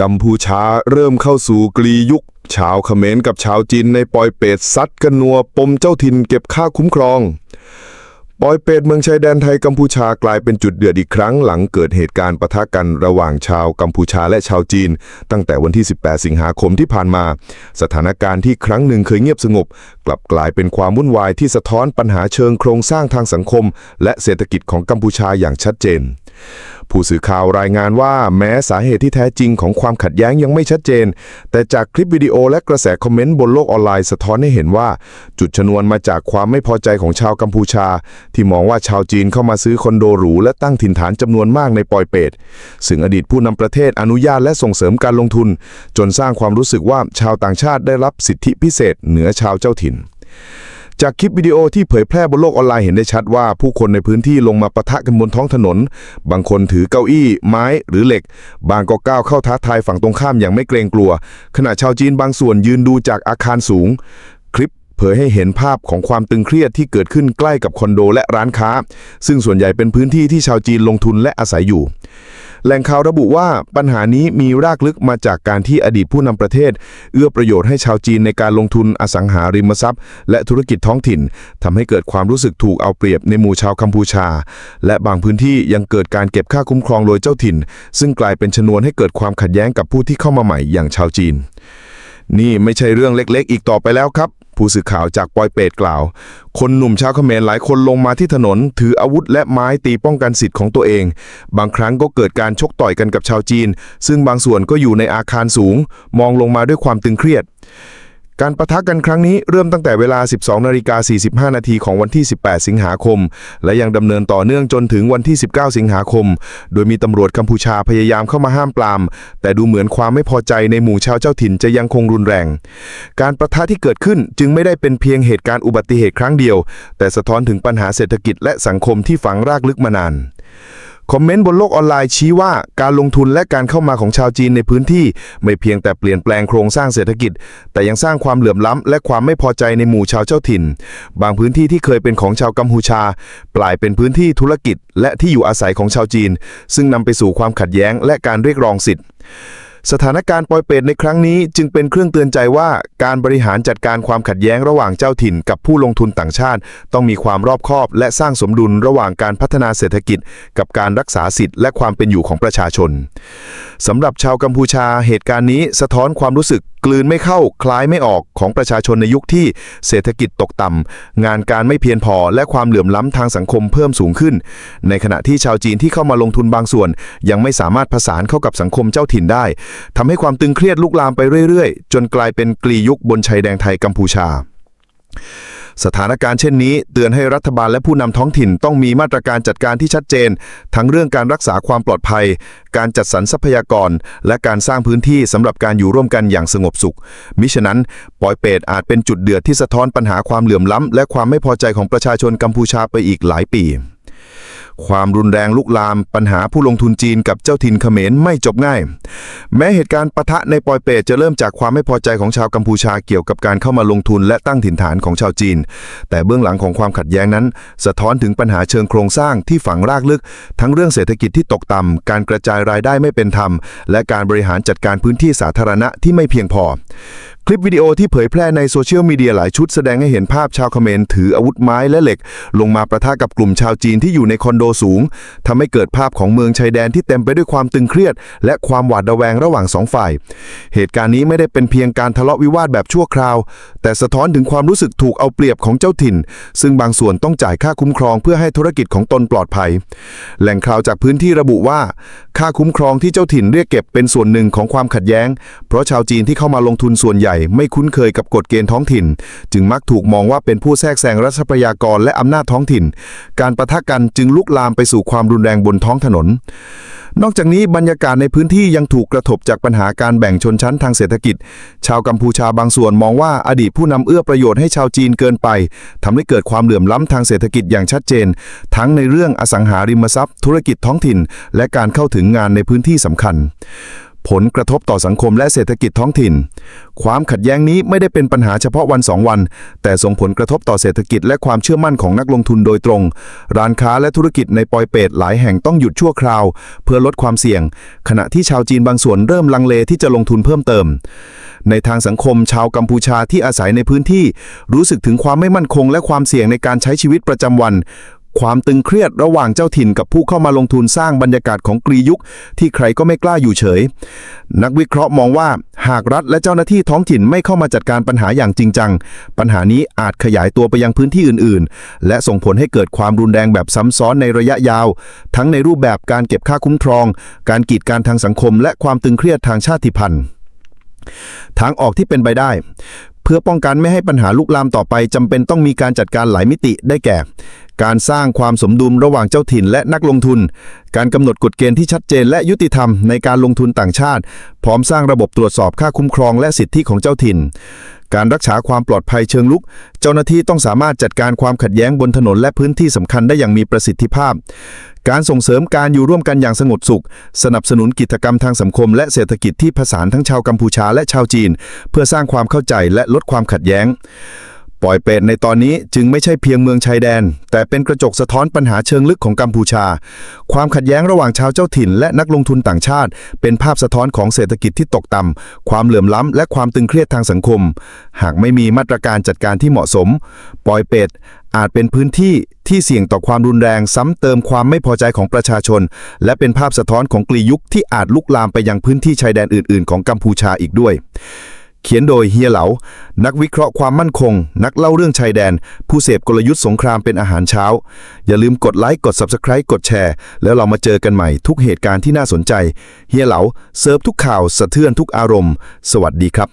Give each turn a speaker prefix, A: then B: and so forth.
A: กัมพูชาเริ่มเข้าสู่กรียุค ชาวเขมรกับชาวจีนในปอยเปตซัดกันนัวปมเจ้าถิ่นเก็บค่าคุ้มครอง ปอยเปตเมืองชายแดนไทยกัมพูชากลายเป็นจุดเดือดอีกครั้งหลังเกิดเหตุการณ์ปะทะกันระหว่างชาวกัมพูชาและชาวจีน ตั้งแต่วันที่ 18 สิงหาคมที่ผ่านมา สถานการณ์ที่ครั้งหนึ่งเคยเงียบสงบ กลับกลายเป็นความวุ่นวายที่สะท้อนปัญหาเชิงโครงสร้างทางสังคม และเศรษฐกิจของกัมพูชาอย่างชัดเจน ผู้สื่อข่าวรายงานว่าแม้สาเหตุที่แท้จริงของความขัดแย้งยังไม่ชัดเจน แต่จากคลิปวิดีโอและกระแสคอมเมนต์บนโลกออนไลน์สะท้อนให้เห็นว่า จุดชนวนมาจากความไม่พอใจของชาวกัมพูชา ที่มองว่าชาวจีนเข้ามาซื้อคอนโดหรูและตั้งถิ่นฐานจำนวนมากในปอยเปตซึ่งอดีตผู้นำประเทศอนุญาตและส่งเสริมการลงทุน จนสร้างความรู้สึกว่าชาวต่างชาติได้รับสิทธิพิเศษเหนือชาวเจ้าถิ่น จากคลิปวิดีโอที่เผยแพร่บนโลกออนไลน์เห็นได้ชัดว่าผู้คนในพื้นที่ลงมาปะทะกันบนท้องถนน บางคนถือเก้าอี้ ไม้หรือเหล็ก บางก็ก้าวเข้าท้าทายฝั่งตรงข้ามอย่างไม่เกรงกลัว ขณะชาวจีนบางส่วนยืนดูจากอาคารสูง คลิปเผยให้เห็นภาพของความตึงเครียดที่เกิดขึ้นใกล้กับคอนโดและร้านค้า ซึ่งส่วนใหญ่เป็นพื้นที่ที่ชาวจีนลงทุนและอาศัยอยู่ แหล่งข่าวระบุว่าปัญหานี้มีรากลึกมาจากการที่อดีตผู้นำประเทศ เอื้อประโยชน์ให้ชาวจีนในการลงทุนอสังหาริมทรัพย์ และธุรกิจท้องถิ่นทำให้เกิดความรู้สึกถูกเอาเปรียบในหมู่ชาวกัมพูชา และบางพื้นที่ยังเกิดการเก็บค่าคุ้มครองโดยเจ้าถิ่น ซึ่งกลายเป็นชนวนให้เกิดความขัดแย้งกับผู้ที่เข้ามาใหม่อย่างชาวจีน นี่ไม่ใช่เรื่องเล็กๆ อีกต่อไปแล้วครับ ผู้สื่อข่าวจากปอยเปตกล่าว คนหนุ่มชาวเขมรหลายคนลงมาที่ถนน ถืออาวุธและไม้ตีป้องกันสิทธิ์ของตัวเอง บางครั้งก็เกิดการชกต่อยกันกับชาวจีน ซึ่งบางส่วนก็อยู่ในอาคารสูง มองลงมาด้วยความตึงเครียด การประทะกันครั้งนี้เริ่มตั้งแต่เวลา 12นาฬิกา45 นาทีของวันที่ 18 สิงหาคม และยังดำเนินต่อเนื่องจนถึงวันที่ 19 สิงหาคม โดยมีตำรวจกัมพูชาพยายามเข้ามาห้ามปราม แต่ดูเหมือนความไม่พอใจในหมู่ชาวเจ้าถิ่นจะยังคงรุนแรง การประทะที่เกิดขึ้นจึงไม่ได้เป็นเพียงเหตุการณ์อุบัติเหตุครั้งเดียว แต่สะท้อนถึงปัญหาเศรษฐกิจและสังคมที่ฝังรากลึกมานาน คอมเมนต์บนโลกออนไลน์ชี้ว่าการลงทุนและการเข้ามาของชาวจีนในพื้นที่ ไม่เพียงแต่เปลี่ยนแปลงโครงสร้างเศรษฐกิจ แต่ยังสร้างความเหลื่อมล้ำและความไม่พอใจในหมู่ชาวเจ้าถิ่น บางพื้นที่ที่เคยเป็นของชาวกัมพูชากลายเป็นพื้นที่ธุรกิจ และที่อยู่อาศัยของชาวจีน ซึ่งนำไปสู่ความขัดแย้งและการเรียกร้องสิทธิ์ สถานการณ์ปอยเปตในครั้งนี้จึงเป็นเครื่องเตือนใจว่าการบริหารจัดการความขัดแย้งระหว่างเจ้าถิ่นกับผู้ลงทุนต่างชาติ ต้องมีความรอบคอบและสร้างสมดุลระหว่างการพัฒนาเศรษฐกิจ กับการรักษาสิทธิ์และความเป็นอยู่ของประชาชนสำหรับชาวกัมพูชาเหตุการณ์นี้สะท้อนความรู้สึก กลืนไม่เข้าคล้ายไม่ออกของประชาชนในยุคที่เศรษฐกิจตกต่ำงานการไม่เพียงพอและความเหลื่อมล้ำทางสังคมเพิ่มสูงขึ้น ในขณะที่ชาวจีนที่เข้ามาลงทุนบางส่วน ยังไม่สามารถผสานเข้ากับสังคมเจ้าถิ่นได้ ทำให้ความตึงเครียดลุกลามไปเรื่อยๆ จนกลายเป็นกลียุคบนชายแดนไทยกัมพูชา สถานการณ์เช่นนี้ เตือนให้รัฐบาลและผู้นำท้องถิ่นต้องมีมาตรการจัดการที่ชัดเจน ทั้งเรื่องการรักษาความปลอดภัย การจัดสรรทรัพยากร และการสร้างพื้นที่สำหรับการอยู่ร่วมกันอย่างสงบสุข มิฉะนั้น ปอยเปตอาจเป็นจุดเดือดที่สะท้อนปัญหาความเหลื่อมล้ำและความไม่พอใจของประชาชนกัมพูชาไปอีกหลายปี ความรุนแรงลุกลามปัญหาผู้ลงทุนจีนกับเจ้าถิ่นเขมรไม่จบง่าย แม้เหตุการณ์ปะทะในปอยเปตจะเริ่มจากความไม่พอใจของชาวกัมพูชาเกี่ยวกับการเข้ามาลงทุนและตั้งถิ่นฐานของชาวจีน แต่เบื้องหลังของความขัดแย้งนั้น สะท้อนถึงปัญหาเชิงโครงสร้างที่ฝังรากลึก ทั้งเรื่องเศรษฐกิจที่ตกต่ำการกระจายรายได้ไม่เป็นธรรม และการบริหารจัดการพื้นที่สาธารณะที่ไม่เพียงพอ คลิปวิดีโอที่เผยแพร่ในโซเชียลมีเดียหลายชุดแสดงให้เห็นภาพชาวเขมรถืออาวุธไม้และเหล็ก ลงมาประทะกับกลุ่มชาวจีนที่อยู่ในคอนโดสูงทำให้เกิดภาพของเมืองชายแดนที่เต็มไปด้วยความตึงเครียด และความหวาดระแวงระหว่างสองฝ่าย เหตุการณ์นี้ไม่ได้เป็นเพียงการทะเลาะวิวาทแบบชั่วคราว แต่สะท้อนถึงความรู้สึกถูกเอาเปรียบของเจ้าถิ่น ซึ่งบางส่วนต้องจ่ายค่าคุ้มครองเพื่อให้ธุรกิจของตนปลอดภัย แหล่งข่าวจากพื้นที่ระบุว่า ค่าคุ้มครองที่เจ้าถิ่นเรียกเก็บเป็นส่วนหนึ่งของความขัดแย้ง เพราะชาวจีนที่เข้ามาลงทุนส่วนใหญ่ไม่คุ้นเคยกับกฎเกณฑ์ท้องถิ่น จึงมักถูกมองว่าเป็นผู้แทรกแซงรัฐทรัพยากรและอำนาจท้องถิ่น การประทะกันจึงลุกลามไปสู่ความรุนแรงบนท้องถนน นอกจากนี้บรรยากาศในพื้นที่ยังถูกกระทบจากปัญหาการแบ่งชนชั้นทางเศรษฐกิจ ชาวกัมพูชาบางส่วนมองว่าอดีตผู้นำเอื้อประโยชน์ให้ชาวจีนเกินไปทำให้เกิดความเหลื่อมล้ำทางเศรษฐกิจอย่างชัดเจน ทั้งในเรื่องอสังหาริมทรัพย์ ธุรกิจท้องถิ่น และการเข้าถึงงานในพื้นที่สำคัญ
B: ผลกระทบต่อสังคมและเศรษฐกิจท้องถิ่น ความขัดแย้งนี้ไม่ได้เป็นปัญหาเฉพาะวันสองวัน แต่ส่งผลกระทบต่อเศรษฐกิจและความเชื่อมั่นของนักลงทุนโดยตรง ร้านค้าและธุรกิจในปอยเปตหลายแห่งต้องหยุดชั่วคราว เพื่อลดความเสี่ยง ขณะที่ชาวจีนบางส่วนเริ่มลังเลที่จะลงทุนเพิ่มเติม ในทางสังคมชาวกัมพูชาที่อาศัยในพื้นที่ รู้สึกถึงความไม่มั่นคงและความเสี่ยงในการใช้ชีวิตประจำวัน ความตึงเครียดระหว่างเจ้าถิ่นกับผู้เข้ามาลงทุนสร้างบรรยากาศของกรียุค ที่ใครก็ไม่กล้าอยู่เฉย นักวิเคราะห์มองว่า หากรัฐและเจ้าหน้าที่ท้องถิ่นไม่เข้ามาจัดการปัญหาอย่างจริงจัง ปัญหานี้อาจขยายตัวไปยังพื้นที่อื่น ๆ และส่งผลให้เกิดความรุนแรงแบบซ้ำซ้อนในระยะยาว ทั้งในรูปแบบการเก็บค่าคุ้มครอง การกีดการทางสังคม และความตึงเครียดทางชาติพันธุ์ทางออกที่เป็นไปได้ เพื่อป้องกันไม่ให้ปัญหาลุกลามต่อไปจำเป็นต้องมีการจัดการหลายมิติได้แก่ การสร้างความสมดุลระหว่างเจ้าถิ่นและนักลงทุน การกำหนดกฎเกณฑ์ที่ชัดเจนและยุติธรรมในการลงทุนต่างชาติ พร้อมสร้างระบบตรวจสอบค่าคุ้มครองและสิทธิของเจ้าถิ่น การรักษาความปลอดภัยเชิงลุก เจ้าหน้าที่ต้องสามารถจัดการความขัดแย้งบนถนนและพื้นที่สำคัญได้อย่างมีประสิทธิภาพ การส่งเสริมการอยู่ร่วมกันอย่างสงบสุข สนับสนุนกิจกรรมทางสังคม และเศรษฐกิจที่ผสานทั้งชาวกัมพูชาและชาวจีน เพื่อสร้างความเข้าใจและลดความขัดแย้ง ปอยเปตในตอนนี้จึงไม่ใช่เพียงเมืองชายแดน แต่เป็นกระจกสะท้อนปัญหาเชิงลึกของกัมพูชา ความขัดแย้งระหว่างชาวเจ้าถิ่น และนักลงทุนต่างชาติ เป็นภาพสะท้อนของเศรษฐกิจที่ตกต่ำความเหลื่อมล้ำและความตึงเครียดทางสังคม หากไม่มีมาตรการจัดการที่เหมาะสม ปอยเปตอาจเป็นพื้นที่ที่เสี่ยงต่อความรุนแรงซ้ำเติมความไม่พอใจของประชาชน และเป็นภาพสะท้อนของกลียุคที่อาจลุกลามไปยังพื้นที่ชายแดนอื่น ๆ ของกัมพูชาอีกด้วย เขียนโดยเฮียเหลา นักวิเคราะห์ความมั่นคง นักเล่าเรื่องชายแดน ผู้เสพกลยุทธ์สงครามเป็นอาหารเช้า อย่าลืมกดไลค์ กด Subscribe กดแชร์ แล้วเรามาเจอกันใหม่ทุกเหตุการณ์ที่น่าสนใจ เฮียเหลา เซิร์ฟทุกข่าว สะเทือนทุกอารมณ์ สวัสดีครับ